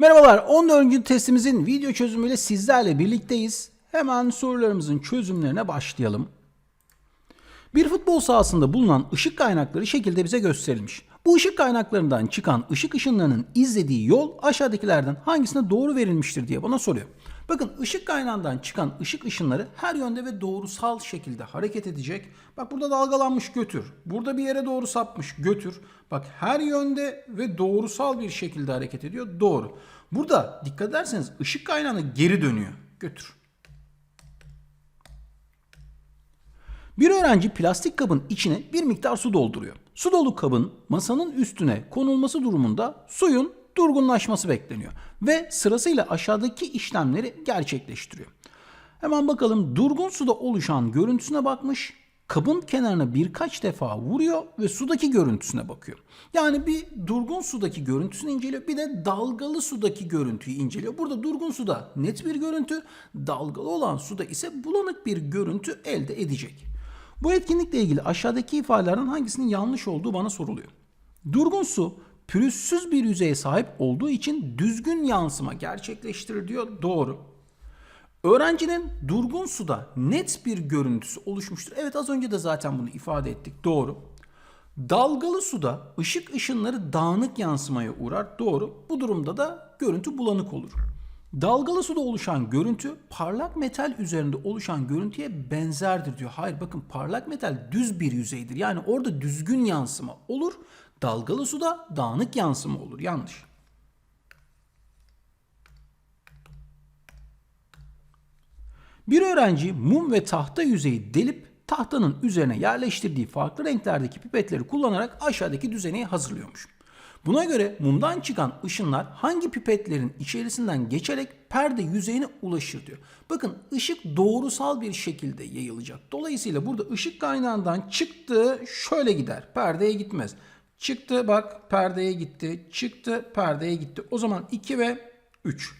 Merhabalar 14. testimizin video çözümüyle sizlerle birlikteyiz. Hemen sorularımızın çözümlerine başlayalım. Bir futbol sahasında bulunan ışık kaynakları şekilde bize gösterilmiş. Bu ışık kaynaklarından çıkan ışık ışınlarının izlediği yol aşağıdakilerden hangisine doğru verilmiştir diye bana soruyor. Bakın ışık kaynağından çıkan ışık ışınları her yönde ve doğrusal şekilde hareket edecek. Bak burada dalgalanmış götür. Burada bir yere doğru sapmış götür. Bak her yönde ve doğrusal bir şekilde hareket ediyor. Doğru. Burada dikkat ederseniz ışık kaynağına geri dönüyor. Götür. Bir öğrenci plastik kabın içine bir miktar su dolduruyor. Su dolu kabın masanın üstüne konulması durumunda suyun durgunlaşması bekleniyor ve sırasıyla aşağıdaki işlemleri gerçekleştiriyor. Hemen bakalım durgun suda oluşan görüntüsüne bakmış. Kabın kenarına birkaç defa vuruyor ve sudaki görüntüsüne bakıyor. Yani bir durgun sudaki görüntüsünü inceliyor bir de dalgalı sudaki görüntüyü inceliyor. Burada durgun suda net bir görüntü, dalgalı olan suda ise bulanık bir görüntü elde edecek. Bu etkinlikle ilgili aşağıdaki ifadelerden hangisinin yanlış olduğu bana soruluyor. Durgun su pürüzsüz bir yüzeye sahip olduğu için düzgün yansıma gerçekleştirir diyor. Doğru. Öğrencinin durgun suda net bir görüntüsü oluşmuştur. Evet az önce de zaten bunu ifade ettik. Doğru. Dalgalı suda ışık ışınları dağınık yansımaya uğrar. Doğru. Bu durumda da görüntü bulanık olur. Dalgalı suda oluşan görüntü parlak metal üzerinde oluşan görüntüye benzerdir diyor. Hayır bakın parlak metal düz bir yüzeydir. Yani orada düzgün yansıma olur. Dalgalı suda dağınık yansıma olur. Yanlış. Bir öğrenci mum ve tahta yüzeyi delip tahtanın üzerine yerleştirdiği farklı renklerdeki pipetleri kullanarak aşağıdaki düzeneyi hazırlıyormuş. Buna göre mumdan çıkan ışınlar hangi pipetlerin içerisinden geçerek perde yüzeyine ulaşır diyor. Bakın ışık doğrusal bir şekilde yayılacak. Dolayısıyla burada ışık kaynağından çıktı şöyle gider. Perdeye gitmez. Çıktı bak perdeye gitti. Çıktı perdeye gitti. O zaman 2 ve 3.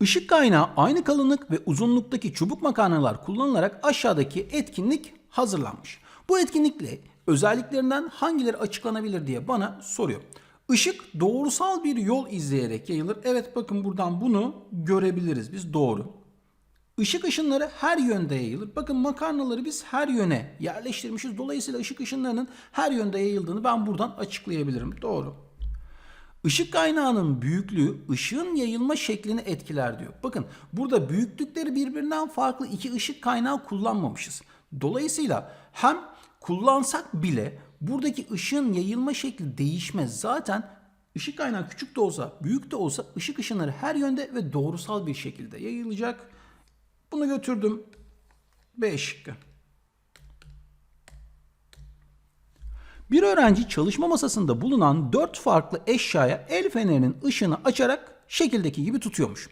Işık kaynağı aynı kalınlık ve uzunluktaki çubuk makarnalar kullanılarak aşağıdaki etkinlik hazırlanmış. Bu etkinlikle özelliklerinden hangileri açıklanabilir diye bana soruyor. Işık doğrusal bir yol izleyerek yayılır. Evet bakın buradan bunu görebiliriz biz doğru. Işık ışınları her yönde yayılır. Bakın makarnaları biz her yöne yerleştirmişiz. Dolayısıyla ışık ışınlarının her yönde yayıldığını ben buradan açıklayabilirim. Doğru. Işık kaynağının büyüklüğü ışığın yayılma şeklini etkiler diyor. Bakın burada büyüklükleri birbirinden farklı iki ışık kaynağı kullanmamışız. Dolayısıyla hem kullansak bile buradaki ışığın yayılma şekli değişmez. Zaten ışık kaynağı küçük de olsa, büyük de olsa ışık ışınları her yönde ve doğrusal bir şekilde yayılacak. Bunu götürdüm. B şıkkı. Bir öğrenci çalışma masasında bulunan dört farklı eşyaya el fenerinin ışığını açarak şekildeki gibi tutuyormuş.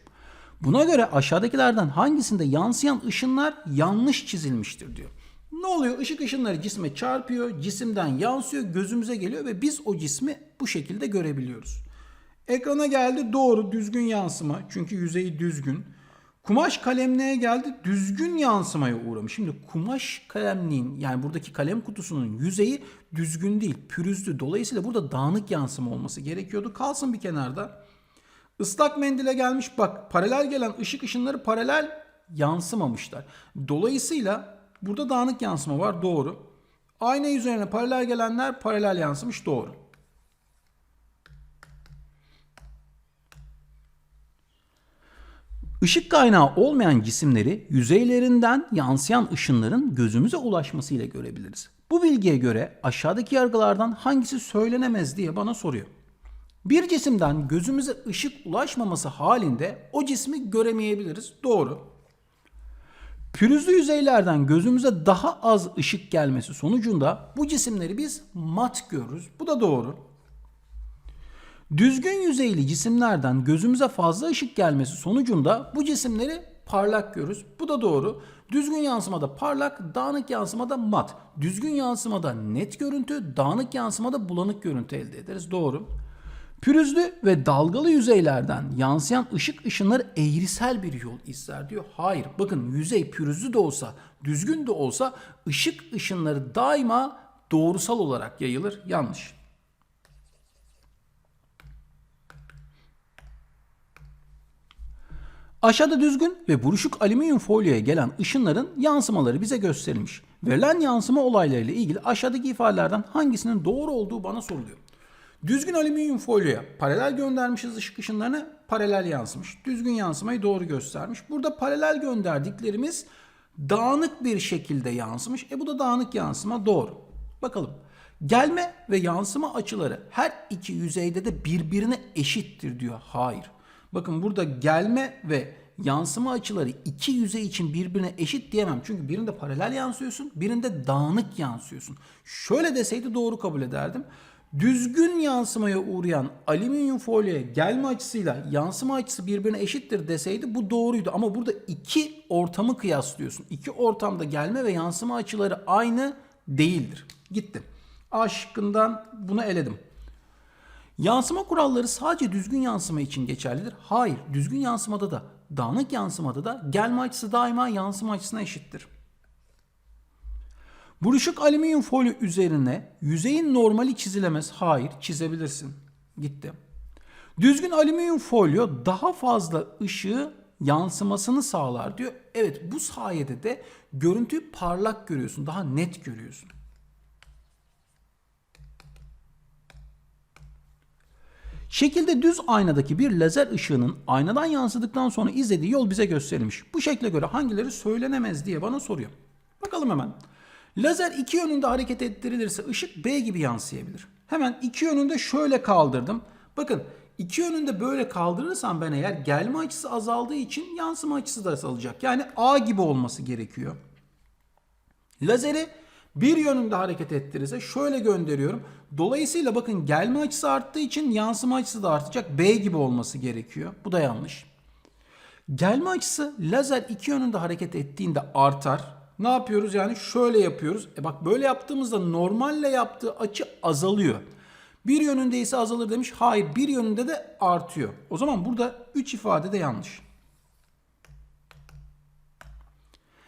Buna göre aşağıdakilerden hangisinde yansıyan ışınlar yanlış çizilmiştir diyor. Ne oluyor? Işık ışınları cisme çarpıyor, cisimden yansıyor, gözümüze geliyor ve biz o cismi bu şekilde görebiliyoruz. Ekrana geldi doğru düzgün yansıma çünkü yüzeyi düzgün. Kumaş kalemliğe geldi düzgün yansımaya uğramış. Şimdi kumaş kalemliğin yani buradaki kalem kutusunun yüzeyi düzgün değil pürüzlü. Dolayısıyla burada dağınık yansıma olması gerekiyordu. Kalsın bir kenarda. Islak mendile gelmiş bak paralel gelen ışık ışınları paralel yansımamışlar. Dolayısıyla burada dağınık yansıma var doğru. Ayna üzerine paralel gelenler paralel yansımış doğru. Işık kaynağı olmayan cisimleri yüzeylerinden yansıyan ışınların gözümüze ulaşmasıyla görebiliriz. Bu bilgiye göre aşağıdaki yargılardan hangisi söylenemez diye bana soruyor. Bir cisimden gözümüze ışık ulaşmaması halinde o cismi göremeyebiliriz. Doğru. Pürüzlü yüzeylerden gözümüze daha az ışık gelmesi sonucunda bu cisimleri biz mat görürüz. Bu da doğru. Düzgün yüzeyli cisimlerden gözümüze fazla ışık gelmesi sonucunda bu cisimleri parlak görürüz. Bu da doğru. Düzgün yansımada parlak, dağınık yansımada mat. Düzgün yansımada net görüntü, dağınık yansımada bulanık görüntü elde ederiz. Doğru. Pürüzlü ve dalgalı yüzeylerden yansıyan ışık ışınları eğrisel bir yol izler diyor. Hayır bakın yüzey pürüzlü de olsa düzgün de olsa ışık ışınları daima doğrusal olarak yayılır. Yanlış. Aşağıda düzgün ve buruşuk alüminyum folyoya gelen ışınların yansımaları bize gösterilmiş. Verilen yansıma olaylarıyla ilgili aşağıdaki ifadelerden hangisinin doğru olduğu bana soruluyor. Düzgün alüminyum folyoya paralel göndermişiz ışık ışınlarını paralel yansımış. Düzgün yansımayı doğru göstermiş. Burada paralel gönderdiklerimiz dağınık bir şekilde yansımış. E bu da dağınık yansıma doğru. Bakalım. Gelme ve yansıma açıları her iki yüzeyde de birbirine eşittir diyor. Hayır. Bakın burada gelme ve yansıma açıları iki yüzey için birbirine eşit diyemem. Çünkü birinde paralel yansıyorsun, birinde dağınık yansıyorsun. Şöyle deseydi doğru kabul ederdim. Düzgün yansımaya uğrayan alüminyum folyoya gelme açısıyla yansıma açısı birbirine eşittir deseydi bu doğruydu. Ama burada iki ortamı kıyaslıyorsun. İki ortamda gelme ve yansıma açıları aynı değildir. Gitti. A şıkkından bunu eledim. Yansıma kuralları sadece düzgün yansıma için geçerlidir. Hayır, düzgün yansımada da, dağınık yansımada da gelme açısı daima yansıma açısına eşittir. Buruşuk alüminyum folyo üzerine yüzeyin normali çizilemez. Hayır, çizebilirsin. Gitti. Düzgün alüminyum folyo daha fazla ışığı yansımasını sağlar diyor. Evet, bu sayede de görüntüyü parlak görüyorsun, daha net görüyorsun. Şekilde düz aynadaki bir lazer ışığının aynadan yansıdıktan sonra izlediği yol bize gösterilmiş. Bu şekle göre hangileri söylenemez diye bana soruyor. Bakalım hemen. Lazer iki yönünde hareket ettirilirse ışık B gibi yansıyabilir. Hemen iki yönünde şöyle kaldırdım. Bakın iki yönünde böyle kaldırırsam ben eğer gelme açısı azaldığı için yansıma açısı da azalacak. Yani A gibi olması gerekiyor. Lazeri bir yönünde hareket ettirirse şöyle gönderiyorum. Dolayısıyla bakın gelme açısı arttığı için yansıma açısı da artacak. B gibi olması gerekiyor. Bu da yanlış. Gelme açısı lazer iki yönünde hareket ettiğinde artar. Ne yapıyoruz yani şöyle yapıyoruz. E bak böyle yaptığımızda normalle yaptığı açı azalıyor. Bir yönünde ise azalır demiş. Hayır bir yönünde de artıyor. O zaman burada 3 ifade de yanlış.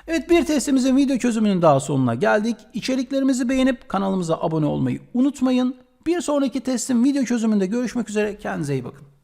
Evet bir testimizin video çözümünün daha sonuna geldik. İçeriklerimizi beğenip kanalımıza abone olmayı unutmayın. Bir sonraki testin video çözümünde görüşmek üzere. Kendinize iyi bakın.